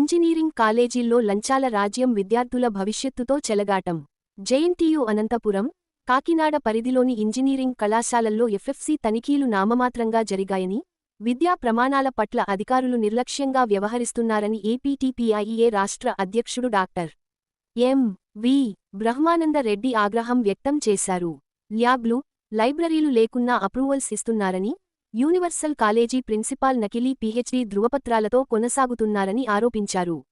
Engineering కాలేజీల్లో లంచాల రాజ్యం విద్యార్థుల భవిష్యత్తుతో చెలగాటం. జేఎన్టీయు అనంతపురం కాకినాడ పరిధిలోని ఇంజనీరింగ్ కళాశాలల్లో ఎఫ్ఎఫ్సి తనిఖీలు నామమాత్రంగా జరిగాయని విద్యా ప్రమాణాల పట్ల అధికారులు నిర్లక్ష్యంగా వ్యవహరిస్తున్నారని ఏపీటీపీఐఏ రాష్ట్ర అధ్యక్షుడు doctor M V Brahmananda Reddy ఆగ్రహం వ్యక్తం చేశారు. ల్యాబ్లు లైబ్రరీలు లేకున్నా అప్రూవల్స్ ఇస్తున్నారని యూనివర్సల్ కాలేజీ ప్రిన్సిపాల్ నకిలీ పీహెచ్డీ ధృవపత్రాలతో కొనసాగుతున్నారని ఆరోపించారు.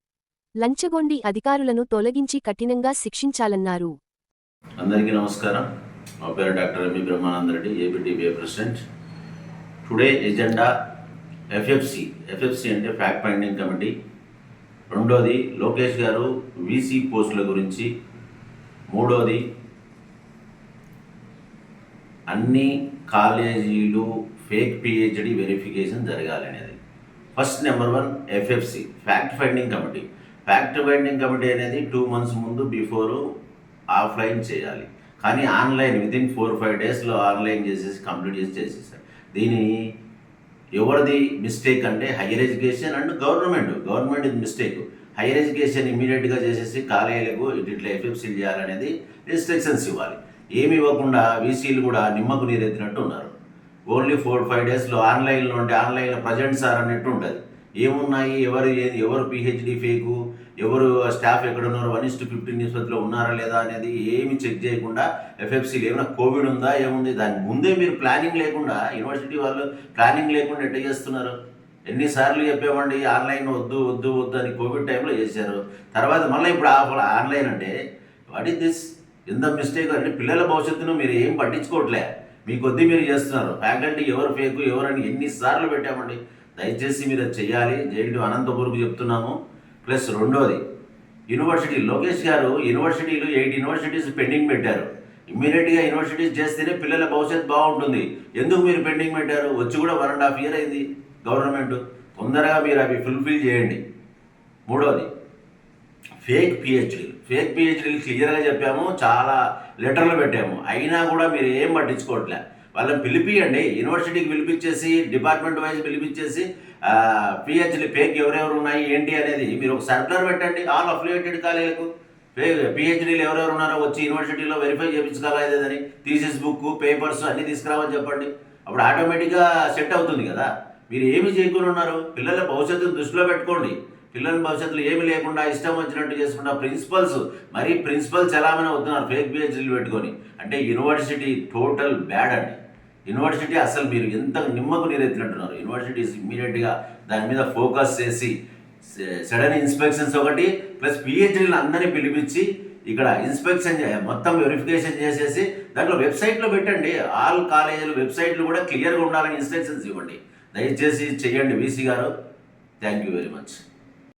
లంచగొండి అధికారులను తొలగించి కఠినంగా శిక్షించాలన్నారు. అందరికీ నమస్కారం. మా పేరు doctor MB Brahmananda Reddy APTBA president. Today agenda FFC. FFC అంటే ఫ్యాక్ట్ ఫైండింగ్ కమిటీ. రెండోది లోకేష్ గారు వీసీ పోస్టుల గురించి. మూడోది అన్ని కాలేజీలు ఫేక్ పిహెచ్డి వెరిఫికేషన్ జరగాలి అనేది first number one FFC fact finding committee. Fact finding committee అనేది టూ మంత్స్ ముందు బిఫోరు ఆఫ్లైన్ చేయాలి. కానీ ఆన్లైన్ వితిన్ ఫోర్ ఫైవ్ డేస్లో ఆన్లైన్ చేసేసి కంప్లీట్ చేసి చేసేసారు దీని ఎవరిది మిస్టేక్ అంటే higher education and government. Government ఇది మిస్టేక్. హైయర్ ఎడ్యుకేషన్ ఇమీడియట్గా చేసేసి కాలేజీలకు ఇటు ఇట్లా ఎఫ్ఎఫ్సీలు చేయాలనేది రిస్ట్రిక్షన్స్ ఇవ్వాలి. ఏమి ఇవ్వకుండా వీసీలు కూడా నిమ్మకు నీరెత్తినట్టు ఉన్నారు. ఓన్లీ ఫోర్ ఫైవ్ డేస్లో ఆన్లైన్లో ఉంటే ఆన్లైన్లో ప్రజెంట్ సార్ అన్నట్టు ఉంటుంది. ఏమున్నాయి ఎవరు ఏది ఎవరు పిహెచ్డి ఫేకు ఎవరు స్టాఫ్ ఎక్కడ ఉన్నారు వన్ ఇస్టు ఫిఫ్టీన్ నిష్పత్తిలో ఉన్నారా లేదా అనేది ఏమి చెక్ చేయకుండా ఎఫ్ఎఫ్సీలు ఏమైనా కోవిడ్ ఉందా ఏముంది దాని ముందే మీరు ప్లానింగ్ లేకుండా యూనివర్సిటీ వాళ్ళు ప్లానింగ్ లేకుండా ఎట్లా చేస్తున్నారు? ఎన్నిసార్లు చెప్పామండి ఆన్లైన్ వద్దు వద్దు వద్దు అని కోవిడ్ టైంలో చేశారు. తర్వాత మళ్ళీ ఇప్పుడు ఆఫ్ ఆన్లైన్ అంటే వాట్ ఇస్ దిస్ ఎంత మిస్టేక్ అంటే పిల్లల భవిష్యత్తును మీరు ఏం పట్టించుకోవట్లే. మీ కొద్దీ మీరు చేస్తున్నారు. ఫ్యాకల్టీ ఎవరు ఫేక్ ఎవరని ఎన్నిసార్లు పెట్టామండి. దయచేసి మీరు అది చెయ్యాలి. జేఎన్టీ అనంతపూర్కు చెప్తున్నాము. ప్లస్ రెండోది యూనివర్సిటీ లోకేష్ గారు యూనివర్సిటీలు ఎయిట్ యూనివర్సిటీస్ పెండింగ్ పెట్టారు. ఇమ్మీడియట్గా యూనివర్సిటీస్ చేస్తేనే పిల్లల భవిష్యత్ బాగుంటుంది. ఎందుకు మీరు పెండింగ్ పెట్టారు? వచ్చి కూడా వన్ అండ్ హాఫ్ ఇయర్ అయింది గవర్నమెంట్. తొందరగా మీరు అవి ఫుల్ఫిల్ చేయండి. మూడోది ఫేక్ పిహెచ్డీలు ఫేక్ పిహెచ్డీలు క్లియర్గా చెప్పాము చాలా లెటర్లు పెట్టాము. అయినా కూడా మీరు ఏం పట్టించుకోవట్లే. వాళ్ళని పిలిపియండి. యూనివర్సిటీకి పిలిపించేసి డిపార్ట్మెంట్ వైజ్ పిలిపించేసి పిహెచ్డీ ఫేక్ ఎవరెవరు ఉన్నాయి ఏంటి అనేది మీరు ఒక సర్కులర్ పెట్టండి. ఆల్ అఫిలియేటెడ్ కాలేజీలకు ఫేక్ పిహెచ్డీలు ఎవరెవరు ఉన్నారో వచ్చి యూనివర్సిటీలో వెరిఫై చేయించుకోలేదని థీసిస్ బుక్ పేపర్స్ అన్నీ తీసుకురావని చెప్పండి. అప్పుడు ఆటోమేటిక్గా సెట్ అవుతుంది కదా. మీరు ఏమి చేయకుండా ఉన్నారు? పిల్లల భవిష్యత్తును దృష్టిలో పెట్టుకోండి. పిల్లల భవిష్యత్తులో ఏమి లేకుండా ఇష్టం వచ్చినట్టు చేసుకున్న ప్రిన్సిపల్స్ మరీ ప్రిన్సిపల్స్ ఎలామైనా అవుతున్నారు ఫేక్ పిహెచ్డీలు పెట్టుకొని. అంటే యూనివర్సిటీ టోటల్ బ్యాడ్ అండి. యూనివర్సిటీ అసలు మీరు ఎంత నిమ్మకు నీరెత్తినట్టున్నారు. యూనివర్సిటీస్ ఇమ్మీడియట్గా దాని మీద ఫోకస్ చేసి సడన్ ఇన్స్పెక్షన్స్ ఒకటి ప్లస్ పిహెచ్డీలు అందరినీ పిలిపించి ఇక్కడ ఇన్స్పెక్షన్ చే- మొత్తం వెరిఫికేషన్ చేసేసి దాంట్లో వెబ్సైట్లో పెట్టండి. ఆల్ కాలేజీలు వెబ్సైట్లు కూడా క్లియర్గా ఉండాలని ఇన్స్ట్రక్షన్స్ ఇవ్వండి. దయచేసి చెయ్యండి వీసీ గారు. Thank you very much.